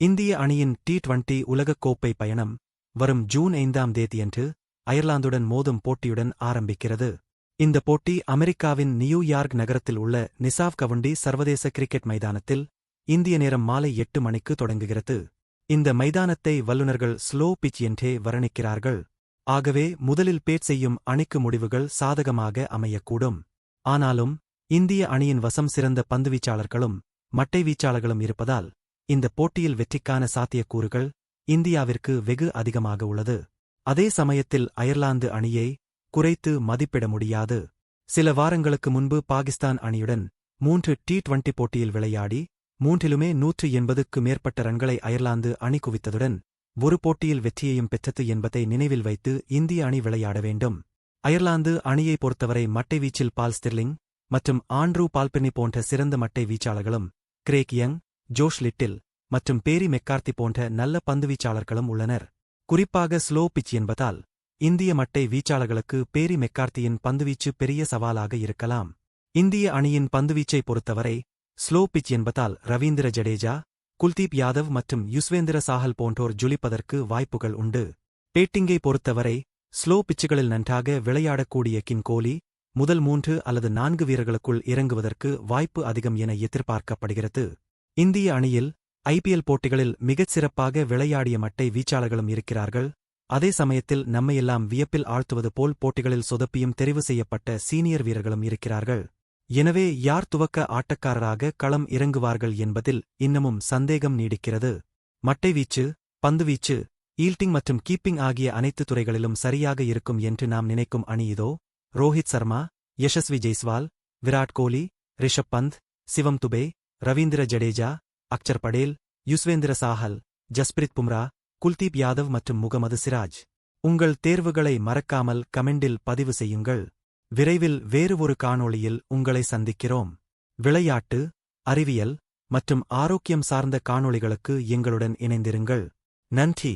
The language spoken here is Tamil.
இந்திய அணியின் டி டுவெண்டி உலகக்கோப்பை பயணம் வரும் ஜூன் ஐந்தாம் தேதியன்று அயர்லாந்துடன் மோதும் போட்டியுடன் ஆரம்பிக்கிறது. இந்த போட்டி அமெரிக்காவின் நியூயார்க் நகரத்தில் உள்ள நிசாவ் கவுண்டி சர்வதேச கிரிக்கெட் மைதானத்தில் இந்திய நேரம் மாலை எட்டு மணிக்கு தொடங்குகிறது. இந்த மைதானத்தை வல்லுநர்கள் ஸ்லோ பிச் என்றே வர்ணிக்கிறார்கள். ஆகவே முதலில் பேட் செய்யும் அணிக்கு முடிவுகள் சாதகமாக அமையக்கூடும். ஆனாலும் இந்திய அணியின் வசம் சிறந்த பந்துவீச்சாளர்களும் மட்டை வீச்சாளர்களும் இருப்பதால் இந்த போட்டியில் வெற்றிக்கான சாத்தியக்கூறுகள் இந்தியாவிற்கு வெகு அதிகமாக உள்ளது. அதே சமயத்தில் அயர்லாந்து அணியை குறைத்து மதிப்பிட முடியாது. சில வாரங்களுக்கு முன்பு பாகிஸ்தான் அணியுடன் மூன்று டி டுவெண்டி போட்டியில் விளையாடி மூன்றிலுமே நூற்று எண்பதுக்கு மேற்பட்ட ரன்களை அயர்லாந்து அணி குவித்ததுடன் ஒரு போட்டியில் வெற்றியையும் பெற்றது என்பதை நினைவில் வைத்து இந்திய அணி விளையாட வேண்டும். அயர்லாந்து அணியை பொறுத்தவரை மட்டை வீச்சில் பால் ஸ்டிர்லிங் மற்றும் ஆண்ட்ரூ பால்பெனி போன்ற சிறந்த மட்டை வீச்சாளர்களும் கிரேக் யங் ஜோஷ் லிட்டில் மற்றும் பேரி மெக்கார்த்தி போன்ற நல்ல பந்துவீச்சாளர்களும் உள்ளனர். குறிப்பாக ஸ்லோ பிச் என்பதால் இந்திய மட்டை வீச்சாளர்களுக்கு பேரி மெக்கார்த்தியின் பந்துவீச்சு பெரிய சவாலாக இருக்கலாம். இந்திய அணியின் பந்துவீச்சை பொறுத்தவரை ஸ்லோ பிச் என்பதால் ரவீந்திர ஜடேஜா குல்தீப் யாதவ் மற்றும் யுஸ்வேந்திர சாஹல் போன்றோர் ஜொலிப்பதற்கு வாய்ப்புகள் உண்டு. பேட்டிங்கை பொறுத்தவரை ஸ்லோ பிச்சுகளில் நன்றாக விளையாடக்கூடிய கின் கோலி முதல் மூன்று அல்லது நான்கு வீரர்களுக்குள் இறங்குவதற்கு வாய்ப்பு அதிகம் என எதிர்பார்க்கப்படுகிறது. இந்திய அணியில் ஐபிஎல் போட்டிகளில் மிகச் சிறப்பாக விளையாடிய மட்டை வீச்சாளர்களும் இருக்கிறார்கள். அதே சமயத்தில் நம்மையெல்லாம் வியப்பில் ஆழ்த்துவது போல் போட்டிகளில் சொதப்பியும் தெரிவு செய்யப்பட்ட சீனியர் வீரர்களும் இருக்கிறார்கள். எனவே யார் துவக்க ஆட்டக்காரராக களம் இறங்குவார்கள் என்பதில் இன்னமும் சந்தேகம் நீடிக்கிறது. மட்டை வீச்சு பந்துவீச்சு ஈல்டிங் மற்றும் கீப்பிங் ஆகிய அனைத்து துறைகளிலும் சரியாக இருக்கும் என்று நாம் நினைக்கும் அணி இதோ. ரோஹித் சர்மா யஷஸ்வி ஜெய்ஸ்வால் விராட் கோலி ரிஷப் பந்த் சிவம் துபே ரவீந்திர ஜடேஜா அக்சர் படேல் யுஸ்வேந்திர சாஹல் ஜஸ்பிரித் பும்ரா குல்தீப் யாதவ் மற்றும் முகமது சிராஜ். உங்கள் தேர்வுகளை மறக்காமல் கமெண்டில் பதிவு செய்யுங்கள். விரைவில் வேறு ஒரு காணொளியில் உங்களை சந்திக்கிறோம். விளையாட்டு அறிவியல் மற்றும் ஆரோக்கியம் சார்ந்த காணொளிகளுக்கு எங்களுடன் இணைந்திருங்கள். நன்றி.